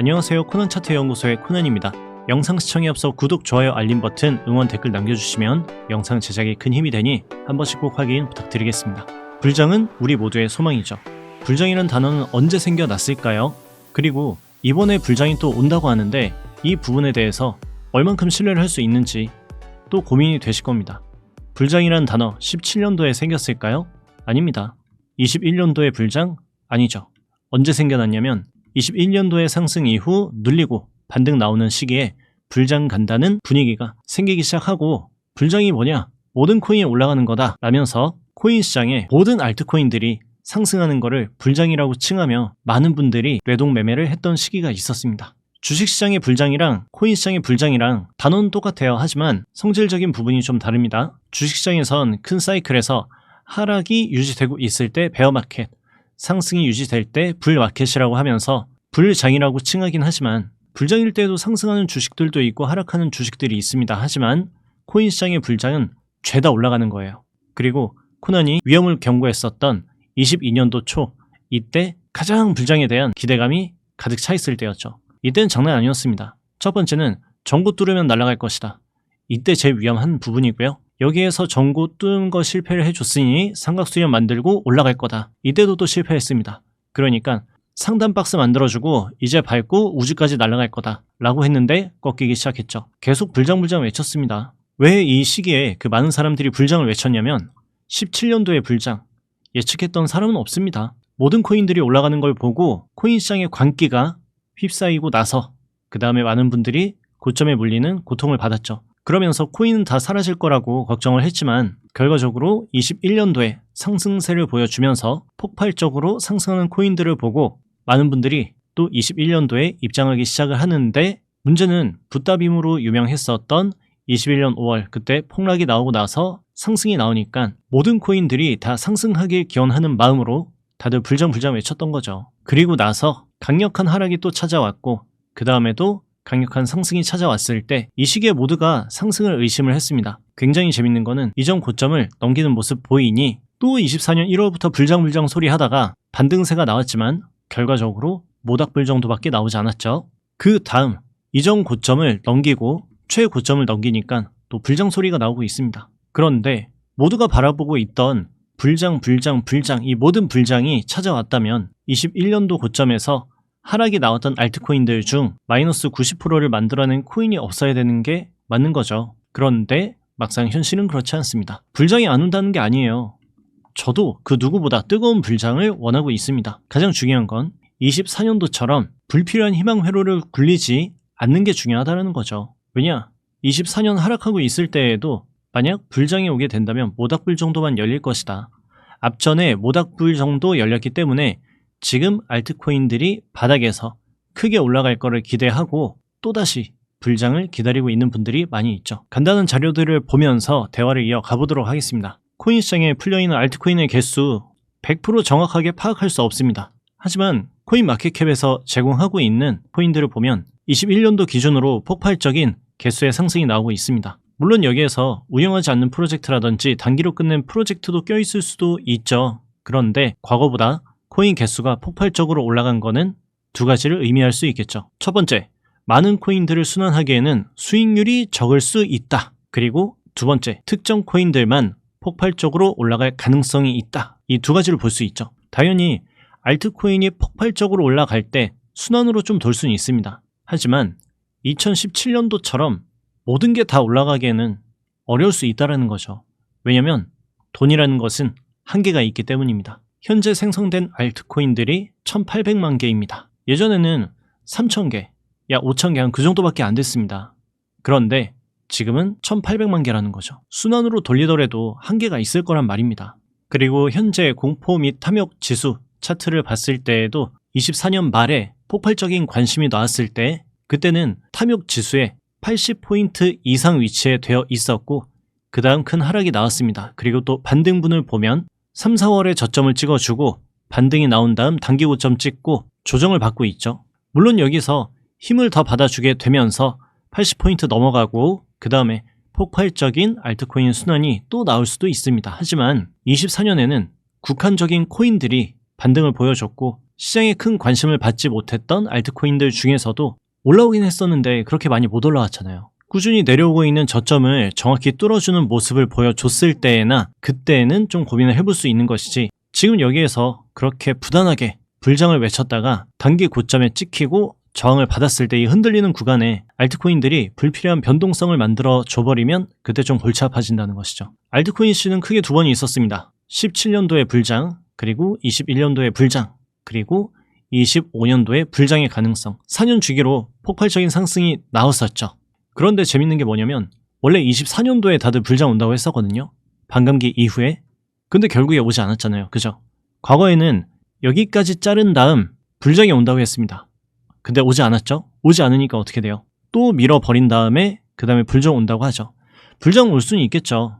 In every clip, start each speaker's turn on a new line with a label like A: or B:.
A: 안녕하세요 코난 차트 연구소의 코난입니다. 영상 시청에 앞서 구독, 좋아요, 알림 버튼, 응원 댓글 남겨주시면 영상 제작에 큰 힘이 되니 한 번씩 꼭 확인 부탁드리겠습니다. 불장은 우리 모두의 소망이죠. 불장이란 단어는 언제 생겨났을까요? 그리고 이번에 불장이 또 온다고 하는데 이 부분에 대해서 얼만큼 신뢰를 할 수 있는지 또 고민이 되실 겁니다. 불장이란 단어 17년도에 생겼을까요? 아닙니다. 21년도에 불장? 아니죠. 언제 생겨났냐면 21년도의 상승 이후 눌리고 반등 나오는 시기에 불장 간다는 분위기가 생기기 시작하고 불장이 뭐냐? 모든 코인이 올라가는 거다 라면서 코인 시장에 모든 알트코인들이 상승하는 거를 불장이라고 칭하며 많은 분들이 뇌동 매매를 했던 시기가 있었습니다. 주식시장의 불장이랑 코인시장의 불장이랑 단어는 똑같아요. 하지만 성질적인 부분이 좀 다릅니다. 주식시장에선 큰 사이클에서 하락이 유지되고 있을 때 베어마켓, 상승이 유지될 때 불마켓이라고 하면서 불장이라고 칭하긴 하지만 불장일 때도 상승하는 주식들도 있고 하락하는 주식들이 있습니다. 하지만 코인 시장의 불장은 죄다 올라가는 거예요. 그리고 코난이 위험을 경고했었던 22년도 초 이때 가장 불장에 대한 기대감이 가득 차 있을 때였죠. 이때는 장난 아니었습니다. 첫 번째는 전고 뚫으면 날아갈 것이다. 이때 제일 위험한 부분이고요. 여기에서 전고 뚫은 거 실패를 해줬으니 삼각수렴 만들고 올라갈 거다. 이때도 또 실패했습니다. 그러니까 상단 박스 만들어주고 이제 밟고 우주까지 날아갈 거다. 라고 했는데 꺾이기 시작했죠. 계속 불장불장 외쳤습니다. 왜 이 시기에 그 많은 사람들이 불장을 외쳤냐면 17년도에 불장 예측했던 사람은 없습니다. 모든 코인들이 올라가는 걸 보고 코인 시장의 광기가 휩싸이고 나서 그 다음에 많은 분들이 고점에 물리는 고통을 받았죠. 그러면서 코인은 다 사라질 거라고 걱정을 했지만 결과적으로 21년도에 상승세를 보여주면서 폭발적으로 상승하는 코인들을 보고 많은 분들이 또 21년도에 입장하기 시작을 하는데 문제는 붓다빔으로 유명했었던 21년 5월 그때 폭락이 나오고 나서 상승이 나오니까 모든 코인들이 다 상승하길 기원하는 마음으로 다들 불장불장 외쳤던 거죠. 그리고 나서 강력한 하락이 또 찾아왔고 그 다음에도 강력한 상승이 찾아왔을 때 이 시기에 모두가 상승을 의심을 했습니다. 굉장히 재밌는 거는 이전 고점을 넘기는 모습 보이니 또 24년 1월부터 불장불장 소리 하다가 반등세가 나왔지만 결과적으로 모닥불 정도밖에 나오지 않았죠. 그 다음 이전 고점을 넘기고 최고점을 넘기니까 또 불장 소리가 나오고 있습니다. 그런데 모두가 바라보고 있던 불장, 불장, 불장 이 모든 불장이 찾아왔다면 21년도 고점에서 하락이 나왔던 알트코인들 중 마이너스 90%를 만들어낸 코인이 없어야 되는 게 맞는 거죠. 그런데 막상 현실은 그렇지 않습니다. 불장이 안 온다는 게 아니에요. 저도 그 누구보다 뜨거운 불장을 원하고 있습니다. 가장 중요한 건 24년도처럼 불필요한 희망 회로를 굴리지 않는 게 중요하다는 거죠. 왜냐? 24년 하락하고 있을 때에도 만약 불장이 오게 된다면 모닥불 정도만 열릴 것이다. 앞전에 모닥불 정도 열렸기 때문에 지금 알트코인들이 바닥에서 크게 올라갈 거를 기대하고 또다시 불장을 기다리고 있는 분들이 많이 있죠. 간단한 자료들을 보면서 대화를 이어가 보도록 하겠습니다. 코인 시장에 풀려있는 알트코인의 개수 100% 정확하게 파악할 수 없습니다. 하지만 코인 마켓캡에서 제공하고 있는 코인들을 보면 21년도 기준으로 폭발적인 개수의 상승이 나오고 있습니다. 물론 여기에서 운영하지 않는 프로젝트라든지 단기로 끝낸 프로젝트도 껴있을 수도 있죠. 그런데 과거보다 코인 개수가 폭발적으로 올라간 거는 두 가지를 의미할 수 있겠죠. 첫 번째, 많은 코인들을 순환하기에는 수익률이 적을 수 있다. 그리고 두 번째, 특정 코인들만 폭발적으로 올라갈 가능성이 있다. 이 두 가지를 볼 수 있죠. 당연히 알트코인이 폭발적으로 올라갈 때 순환으로 좀 돌 수는 있습니다. 하지만 2017년도처럼 모든 게 다 올라가기에는 어려울 수 있다는 거죠. 왜냐면 돈이라는 것은 한계가 있기 때문입니다. 현재 생성된 알트코인들이 1800만 개입니다. 예전에는 3000개, 약 5000개 한 그 정도밖에 안 됐습니다. 그런데 지금은 1800만 개라는 거죠. 순환으로 돌리더라도 한계가 있을 거란 말입니다. 그리고 현재 공포 및 탐욕 지수 차트를 봤을 때에도 24년 말에 폭발적인 관심이 나왔을 때 그때는 탐욕 지수에 80포인트 이상 위치에 되어 있었고 그 다음 큰 하락이 나왔습니다. 그리고 또 반등분을 보면 3, 4월에 저점을 찍어주고 반등이 나온 다음 단기 고점 찍고 조정을 받고 있죠. 물론 여기서 힘을 더 받아주게 되면서 80포인트 넘어가고 그 다음에 폭발적인 알트코인 순환이 또 나올 수도 있습니다. 하지만 24년에는 국한적인 코인들이 반등을 보여줬고 시장에 큰 관심을 받지 못했던 알트코인들 중에서도 올라오긴 했었는데 그렇게 많이 못 올라왔잖아요. 꾸준히 내려오고 있는 저점을 정확히 뚫어주는 모습을 보여줬을 때에나 그때에는 좀 고민을 해볼 수 있는 것이지 지금 여기에서 그렇게 부단하게 불장을 외쳤다가 단기 고점에 찍히고 저항을 받았을 때 이 흔들리는 구간에 알트코인들이 불필요한 변동성을 만들어 줘버리면 그때 좀 골치 아파진다는 것이죠. 알트코인 씨는 크게 두 번이 있었습니다. 17년도에 불장, 그리고 21년도에 불장, 그리고 25년도에 불장의 가능성. 4년 주기로 폭발적인 상승이 나왔었죠. 그런데 재밌는 게 뭐냐면 원래 24년도에 다들 불장 온다고 했었거든요. 반감기 이후에. 근데 결국에 오지 않았잖아요. 그죠? 과거에는 여기까지 자른 다음 불장이 온다고 했습니다. 근데 오지 않았죠? 오지 않으니까 어떻게 돼요? 또 밀어버린 다음에 그 다음에 불장 온다고 하죠. 불장 올 수는 있겠죠.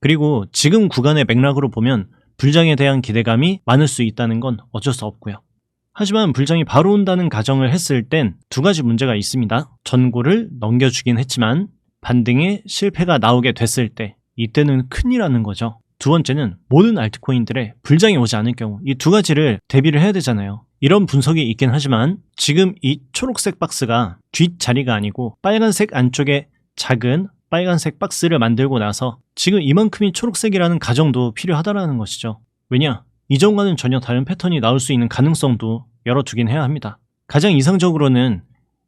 A: 그리고 지금 구간의 맥락으로 보면 불장에 대한 기대감이 많을 수 있다는 건 어쩔 수 없고요. 하지만 불장이 바로 온다는 가정을 했을 땐 두 가지 문제가 있습니다. 전고를 넘겨주긴 했지만 반등에 실패가 나오게 됐을 때 이때는 큰일 나는 거죠. 두 번째는 모든 알트코인들의 불장이 오지 않을 경우 이 두 가지를 대비를 해야 되잖아요. 이런 분석이 있긴 하지만 지금 이 초록색 박스가 뒷자리가 아니고 빨간색 안쪽에 작은 빨간색 박스를 만들고 나서 지금 이만큼이 초록색이라는 가정도 필요하다라는 것이죠. 왜냐? 이전과는 전혀 다른 패턴이 나올 수 있는 가능성도 열어두긴 해야 합니다. 가장 이상적으로는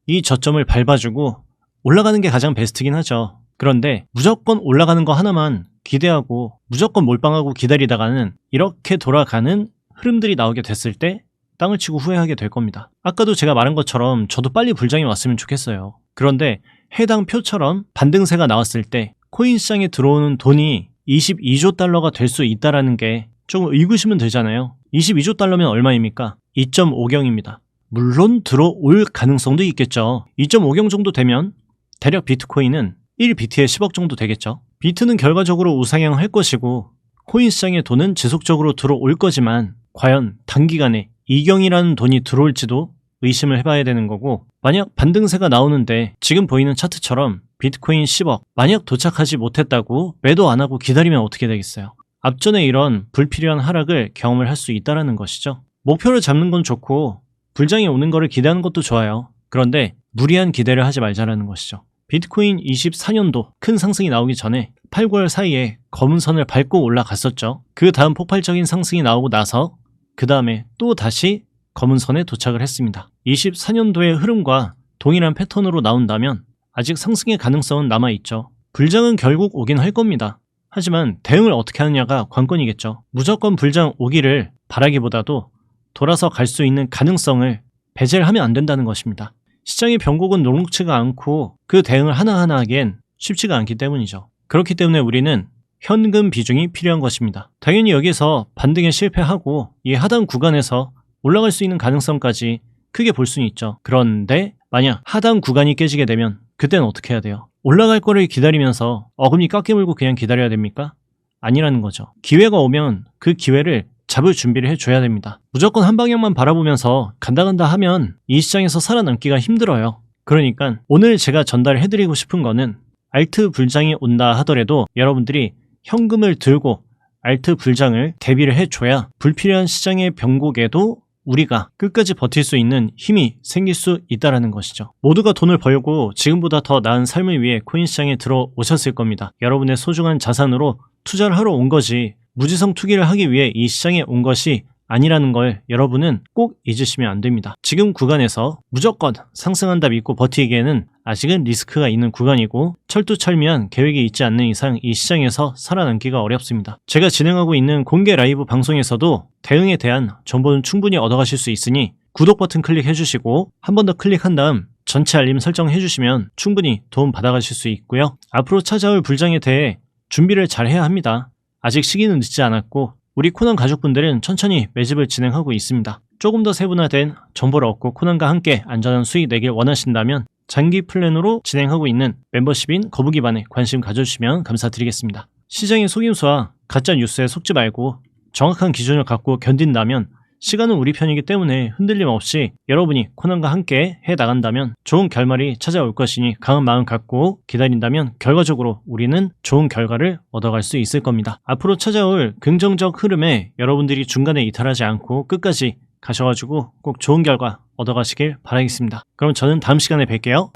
A: 이 저점을 밟아주고 올라가는 게 가장 베스트긴 하죠. 그런데 무조건 올라가는 거 하나만 기대하고 무조건 몰빵하고 기다리다가는 이렇게 돌아가는 흐름들이 나오게 됐을 때 땅을 치고 후회하게 될 겁니다. 아까도 제가 말한 것처럼 저도 빨리 불장이 왔으면 좋겠어요. 그런데 해당 표처럼 반등세가 나왔을 때 코인 시장에 들어오는 돈이 22조 달러가 될 수 있다라는 게 조금 의구심은 들잖아요. 22조 달러면 얼마입니까? 2.5경입니다. 물론 들어올 가능성도 있겠죠. 2.5경 정도 되면 대략 비트코인은 1비트에 10억 정도 되겠죠. 비트는 결과적으로 우상향할 것이고 코인 시장의 돈은 지속적으로 들어올 거지만 과연 단기간에 이경이라는 돈이 들어올지도 의심을 해봐야 되는 거고 만약 반등세가 나오는데 지금 보이는 차트처럼 비트코인 10억 만약 도착하지 못했다고 매도 안 하고 기다리면 어떻게 되겠어요? 앞전에 이런 불필요한 하락을 경험을 할 수 있다라는 것이죠. 목표를 잡는 건 좋고 불장이 오는 거를 기대하는 것도 좋아요. 그런데 무리한 기대를 하지 말자라는 것이죠. 비트코인 24년도 큰 상승이 나오기 전에 8, 9월 사이에 검은 선을 밟고 올라갔었죠. 그 다음 폭발적인 상승이 나오고 나서 그 다음에 또 다시 검은 선에 도착을 했습니다. 24년도의 흐름과 동일한 패턴으로 나온다면 아직 상승의 가능성은 남아있죠. 불장은 결국 오긴 할 겁니다. 하지만 대응을 어떻게 하느냐가 관건이겠죠. 무조건 불장 오기를 바라기보다도 돌아서 갈 수 있는 가능성을 배제를 하면 안 된다는 것입니다. 시장의 변곡은 녹록치가 않고 그 대응을 하나하나 하기엔 쉽지가 않기 때문이죠. 그렇기 때문에 우리는 현금 비중이 필요한 것입니다. 당연히 여기서 반등에 실패하고 이 하단 구간에서 올라갈 수 있는 가능성까지 크게 볼 수는 있죠. 그런데 만약 하단 구간이 깨지게 되면 그때는 어떻게 해야 돼요? 올라갈 거를 기다리면서 어금니 깎게 물고 그냥 기다려야 됩니까? 아니라는 거죠. 기회가 오면 그 기회를 잡을 준비를 해줘야 됩니다. 무조건 한 방향만 바라보면서 간다 간다 하면 이 시장에서 살아남기가 힘들어요. 그러니까 오늘 제가 전달해드리고 싶은 거는 알트 불장이 온다 하더라도 여러분들이 현금을 들고 알트 불장을 대비를 해줘야 불필요한 시장의 변곡에도 우리가 끝까지 버틸 수 있는 힘이 생길 수 있다라는 것이죠. 모두가 돈을 벌고 지금보다 더 나은 삶을 위해 코인 시장에 들어오셨을 겁니다. 여러분의 소중한 자산으로 투자를 하러 온 거지 무지성 투기를 하기 위해 이 시장에 온 것이 아니라는 걸 여러분은 꼭 잊으시면 안 됩니다. 지금 구간에서 무조건 상승한다 믿고 버티기에는 아직은 리스크가 있는 구간이고 철두철미한 계획이 있지 않는 이상 이 시장에서 살아남기가 어렵습니다. 제가 진행하고 있는 공개 라이브 방송에서도 대응에 대한 정보는 충분히 얻어가실 수 있으니 구독 버튼 클릭해 주시고 한 번 더 클릭한 다음 전체 알림 설정해 주시면 충분히 도움 받아가실 수 있고요. 앞으로 찾아올 불장에 대해 준비를 잘 해야 합니다. 아직 시기는 늦지 않았고 우리 코난 가족분들은 천천히 매집을 진행하고 있습니다. 조금 더 세분화된 정보를 얻고 코난과 함께 안전한 수익 내길 원하신다면 장기 플랜으로 진행하고 있는 멤버십인 거북이반에 관심 가져주시면 감사드리겠습니다. 시장의 속임수와 가짜 뉴스에 속지 말고 정확한 기준을 갖고 견딘다면 시간은 우리 편이기 때문에 흔들림 없이 여러분이 코난과 함께 해 나간다면 좋은 결말이 찾아올 것이니 강한 마음 갖고 기다린다면 결과적으로 우리는 좋은 결과를 얻어갈 수 있을 겁니다. 앞으로 찾아올 긍정적 흐름에 여러분들이 중간에 이탈하지 않고 끝까지 가셔가지고 꼭 좋은 결과 얻어가시길 바라겠습니다. 그럼 저는 다음 시간에 뵐게요.